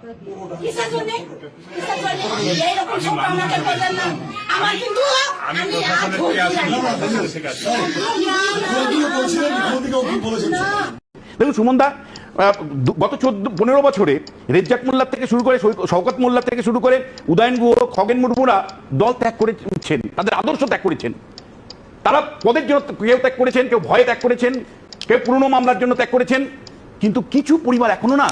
কিসের জন্যে? কিসের জন্যে? এইরকম সব আমাকে বললেন না। আমার কিন্তু আমি আর ভুল করিনি। না। দেখুন সুমনদা গত চোদ্দ পনেরো বছরে রেজ্জাক মোল্লার থেকে শুরু করে শওকত মোল্লার থেকে শুরু করে উদয়ন গুহ খগেন মুর্মুরা দল ত্যাগ করেছেন তাদের আদর্শ ত্যাগ করেছেন তারা পদের জন্য কেউ ত্যাগ করেছেন কেউ ভয়ে ত্যাগ করেছেন কেউ পুরনো মামলার জন্য ত্যাগ করেছেন কিন্তু কিছু পরিবার এখনও না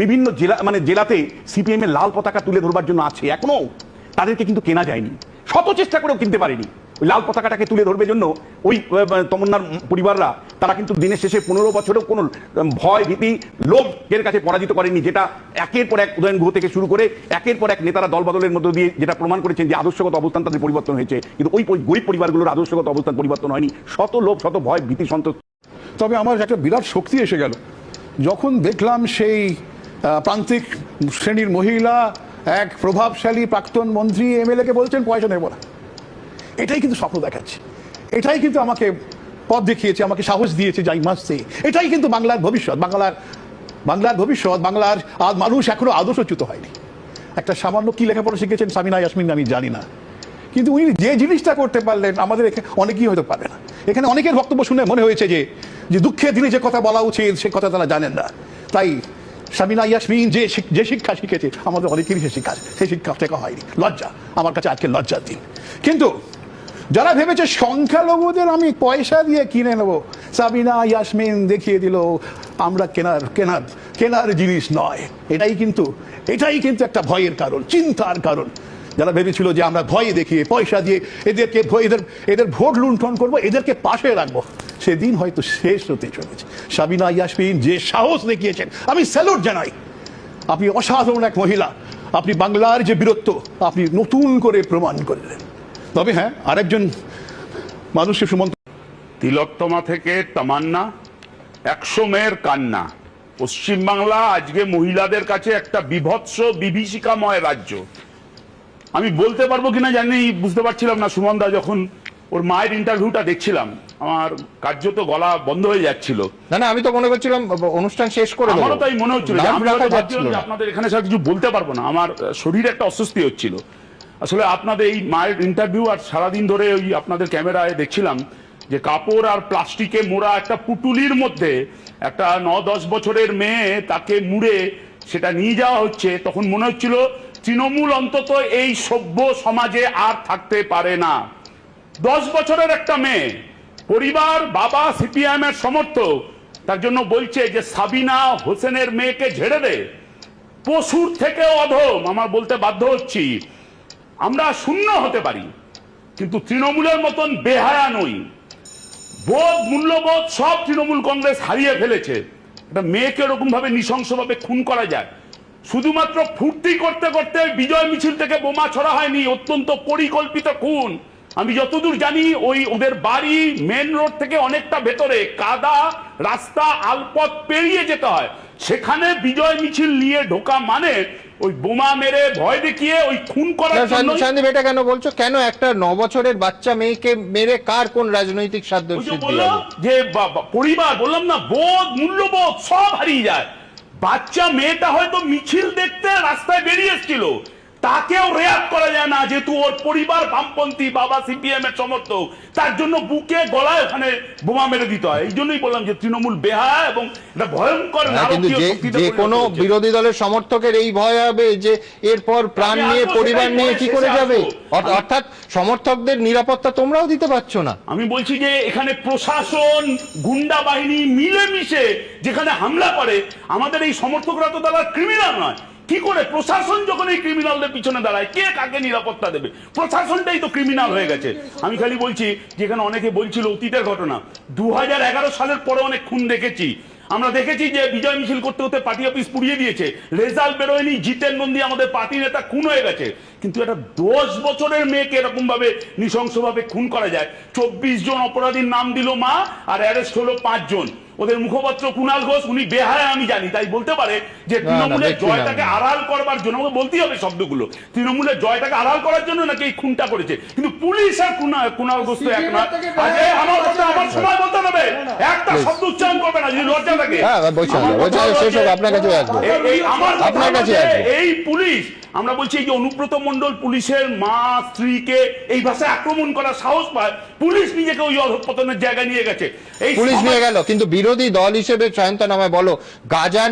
বিভিন্ন জেলা মানে জেলাতে সিপিএম এর লাল পতাকা তুলে ধরবার জন্য আছে, এখনও। তাদেরকে কিন্তু কেনা যায়নি। শত চেষ্টা করেও কিনতে পারেনি। ওই লাল পতাকাটাকে তুলে ধরবে জন্য ওই তমন্নার পরিবাররা, তারা কিন্তু দিনের শেষে পনেরো বছরেও কোনো ভয়, ভীতি লোভ এর কাছে পরাজিত করেনি, যেটা একের পর এক উদয়ন গুহ থেকে শুরু করে একের পর এক নেতারা দলবদলের মধ্য দিয়ে যেটা প্রমাণ করেছেন যে আদর্শগত অবস্থান তাদের পরিবর্তন হয়েছে। কিন্তু ওই গরিব পরিবারগুলোর আদর্শগত অবস্থান পরিবর্তন হয়নি। শত লোভ, শত ভয়, ভীতি, সন্তোষ। তবে আমার একটা বিরাট শক্তি এসে গেল। যখন দেখলাম সেই প্রান্তিক শ্রেণির মহিলা, এক প্রভাবশালী প্রাক্তন মন্ত্রী এমএলএ কে বলছেন, পয়সা নেব না এটাই কিন্তু স্বপ্ন দেখাচ্ছে। এটাই কিন্তু আমাকে পথ দেখিয়েছে, আমাকে সাহস দিয়েছে যাই মাসছে এটাই কিন্তু বাংলার ভবিষ্যৎ। বাংলার বাংলার ভবিষ্যৎ, বাংলার আজ মানুষ এখনও আদর্শচ্যুত হয়নি। একটা সামান্য কী লেখাপড়া শিখেছেন সামিনা ইয়াসমিন আমি জানি না। কিন্তু উনি যে জিনিসটা করতে পারলেন, আমাদের অনেকেই হয়তো পারে না। এখানে অনেকের বক্তব্য শুনে মনে হয়েছে যে যে দুঃখের দিনে যে কথা বলা উচিত, সে কথা তারা জানেন না। তাই সামিনা ইয়াসমিন যে যে শিক্ষা শিখেছে, আমাদের অনেকেরই সে শিক্ষা, সেই শিক্ষা শেখা হয়নি। লজ্জা, আমার কাছে আজকে লজ্জার দিন। কিন্তু যারা ভেবেছে সংখ্যালঘুদের আমি পয়সা দিয়ে কিনে নেব সাবিনা ইয়াসমিন দেখিয়ে দিল, আমরা কেনার কেনার কেনার জিনিস নয়। এটাই কিন্তু এটাই কিন্তু একটা ভয়ের কারণ, চিন্তার কারণ। যারা ভেবেছিল যে আমরা ভয় দেখিয়ে, পয়সা দিয়ে এদেরকে, এদের এদের ভোট লুণ্ঠন করব, এদেরকে পাশে রাখব। সেদিন হয়তো শেষ হতে চলেছে। সাবিনা ইয়াসমিন যে সাহস দেখিয়েছেন, আমি স্যালুট জানাই। আপনি অসাধারণ এক মহিলা, আপনি বাংলার যে বীরত্ব, আপনি নতুন করে প্রমাণ করলেন। তবে হ্যাঁ আরেকজন মানুষকে সুমন্ত তিলোত্তমা থেকে তামান্না, একশো মেয়ের কান্না। পশ্চিমবাংলা আজকে মহিলাদের কাছে একটা বিভৎস, বিভীষিকাময় রাজ্য। আমি বলতে পারব কিনা জানি, বুঝতে পারছিলাম না সুমনদা, যখন ওর মায়ের ইন্টারভিউটা দেখছিলাম। আমার কার্যত গলা বন্ধ হয়ে যাচ্ছিল। না না আমি তো মনে করছিলাম অনুষ্ঠান শেষ করে আমারও তাই মনে হচ্ছিল। আপনাদের এখানে স্যার কিছু বলতে পারব না। আমার শরীরে একটা অস্বস্তি হচ্ছিল। আসলে আপনাদের এই মায়ের ইন্টারভিউ আর সারাদিন ধরে ওই আপনাদের ক্যামেরায় দেখছিলাম যে কাপড় আর প্লাস্টিকে মোড়া একটা পুটুলির মধ্যে একটা ন দশ বছরের মেয়ে তাকে মুড়ে সেটা নিয়ে যাওয়া হচ্ছে। তখন মনে হচ্ছিল তৃণমূল অন্তত এই সভ্য সমাজে আর থাকতে পারে না। দশ বছরের একটা মেয়ে পরিবার, বাবা সিপিআইএম এর সমর্থক, তার জন্য বলছে যে সাবিনা হোসেনের মেয়েকে ঝেড়ে দে। পশুর থেকে অধম, আমার বলতে বাধ্য হচ্ছি। আমরা শূন্য হতে পারি, কিন্তু তৃণমূলের মতন বেহায়া নই। বোধ, মূল্যবোধ, সব তৃণমূল কংগ্রেস হারিয়ে ফেলেছে। একটা মেয়েকে ওরকম ভাবে নৃশংসভাবে খুন করা যায়। শুধুমাত্র ফুর্তি করতে করতে বিজয় মিছিল থেকে বোমা ছড়া হয়নি, অত্যন্ত পরিকল্পিত খুন। আমি যতদূর জানি ওই ওদের বাড়ি মেন রোড থেকে অনেকটা ভেতরে কাদা রাস্তা আলপথ পেরিয়ে যেতে হয়। সেখানে বিজয় মিছিল নিয়ে ঢোকা মানে ওই বোমা মেরে ভয় দেখিয়ে ওই খুন করার জন্য সন্দীপ- এটা কেন বলছো? কেন একটা ন বছরের বাচ্চা মেয়েকে মেরে কার কোন রাজনৈতিক সাধ্য যে পরিবার বললাম না বোধ মূল্যবোধ সব হারিয়ে যায়। বাচ্চা মেয়েটা হয়তো মিছিল দেখতে রাস্তায় বেরিয়ে এসেছিল। তাকেও রেয়াত করা যায় না যেহেতু ওর পরিবার বামপন্থী বাবা সিপিএম এর সমর্থক। তার জন্য বুকে গলায় ওখানে বোমা মেরে দিতে হয়। এই জন্যই বললাম যে তৃণমূল বেহা এবং এটা ভয়ঙ্কর হ্যাঁ, যে কোনো বিরোধী দলের সমর্থকের এই ভয় হবে যে এরপর প্রাণ নিয়ে পরিবার নিয়ে কি করে যাবে? অর্থাৎ সমর্থকদের নিরাপত্তা তোমরাও দিতে পারছ না। আমি বলছি যে এখানে প্রশাসন গুন্ডা বাহিনী মিলেমিশে যেখানে হামলা করে আমাদের এই সমর্থকরা তো তারা ক্রিমিনাল নয়। কি করে? প্রশাসন যখন এই ক্রিমিনালদের পিছনে দাঁড়ায়, কে কাকে নিরাপত্তা দেবে? প্রশাসনটাই তো ক্রিমিনাল হয়ে গেছে। আমি খালি বলছি, যেখানে অনেকে বলছিল অতীতের ঘটনা দু হাজার এগারো সালের পরে অনেক খুন দেখেছি। আমরা দেখেছি যে বিজয় মিছিল করতে হতে পার্টি অফিস পুড়িয়ে দিয়েছে। রেজাল্ট বেরোয়নি, জিতেন নন্দী আমাদের পার্টি নেতা খুন হয়ে গেছে। কিন্তু একটা দশ বছরের মেয়েকে এরকম ভাবে নৃশংসভাবে খুন করা যায়, চব্বিশ জন অপরাধীর নাম দিল মা আর অ্যারেস্ট হলো পাঁচজন। ওদের মুখপাত্র কুণাল ঘোষ উনি বেহায় আমি জানি তাই বলতে পারে যে তৃণমূলের জয়টাকে। আড়াল করবার জন্য আমাকে বলতেই হবে শব্দগুলো। তৃণমূলের জয়টাকে আড়াল করার জন্য নাকি এই খুনটা করেছে? কিন্তু পুলিশ আর কুণা- কুণাল ঘোষ তো এক না। আমার আমার সময় বলতে হবে। শব্দ উচ্চারণ করবে না যদি লজ্জা থাকে হ্যাঁ, বলছি বলছি শেষ হোক, আপনার কাছেও আসব। এই- এই আমার কথা আপনার কাছে এই পুলিশ আমরা বলছি যে অনুব্রত মন্ডল পুলিশের মা স্ত্রীকে এই ভাষায় আক্রমণ করার সাহস পায় পুলিশ নিজেকে ওই অধপতনের জায়গায় নিয়ে গেছে। এই পুলিশ নিয়ে গেল কিন্তু বিরোধী দল হিসেবে সায়ন্তন আমায় বলো গাজা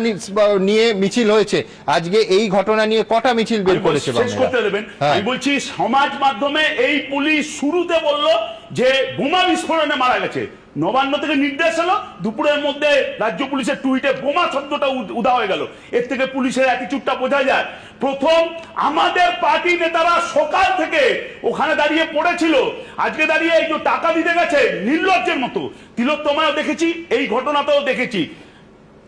নিয়ে মিছিল হয়েছে। আজকে এই ঘটনা নিয়ে কটা মিছিল বের করেছে বলছি, শেষ করতে দেবেন। হ্যাঁ। আমি বলছি সমাজ মাধ্যমে এই পুলিশ শুরুতে বলল যে বোমা বিস্ফোরণে মারা গেছে। নবান্ন থেকে নির্দেশ এলো, দুপুরের মধ্যে রাজ্য পুলিশের টুইটে বোমা শব্দটা উদ- হয়ে গেল। এর থেকে পুলিশের অ্যাটিচিউডটা বোঝা যায়। প্রথম, আমাদের পার্টি নেতারা সকাল থেকে ওখানে দাঁড়িয়ে পড়েছিল। আজকে দাঁড়িয়ে এই যে টাকা দিতে গেছে, নির্লজ্জের মতো। তিলোত্তমায় দেখেছি, এই ঘটনাতেও দেখেছি।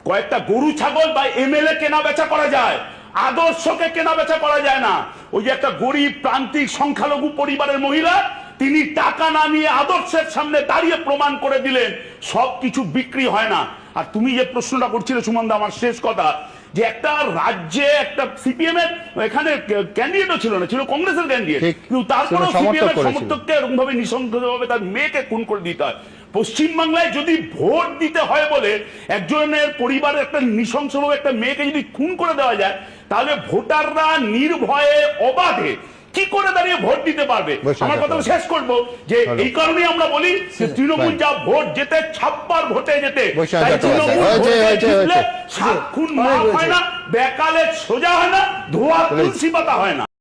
কয়েকটা গরু, ছাগল বা এমএলএ কেনা বেচা করা যায়। আদর্শকে কেনা বেচা করা যায় না। ওই যে একটা গরিব, প্রান্তিক, সংখ্যালঘু পরিবারের মহিলা তিনি টাকা না নিয়ে আদর্শের সামনে দাঁড়িয়ে প্রমাণ করে দিলেন সব কিছু বিক্রি হয় না। আর তুমি যে প্রশ্নটা করছিলে সুমন্দা আমার শেষ কথা যে একটা রাজ্যে একটা সিপিএম এর এখানে ক্যান্ডিডেটও ছিল না ছিল কংগ্রেসের ক্যান্ডিডেট। কিন্তু তারপরেও সিপিএম এর সমর্থককে এরকম ভাবে নৃশংসভাবে তার মেয়েকে খুন করে দিতে হয়। পশ্চিমবাংলায় যদি ভোট দিতে হয় বলে একজনের পরিবারের একটা নৃশংসভাবে একটা মেয়েকে যদি খুন করে দেওয়া যায় তাহলে ভোটাররা নির্ভয়ে অবাধে কি করে দাঁড়িয়ে ভোট দিতে পারবে? আমার কথা শেষ করব যে এই কারণে আমরা বলি যে তৃণমূল যা ভোট যেতে ছাপ্পার ভোটে যেতে খুন হয় না বেকালে সোজা হয় না ধোয়া তুলসী পাতা হয় না।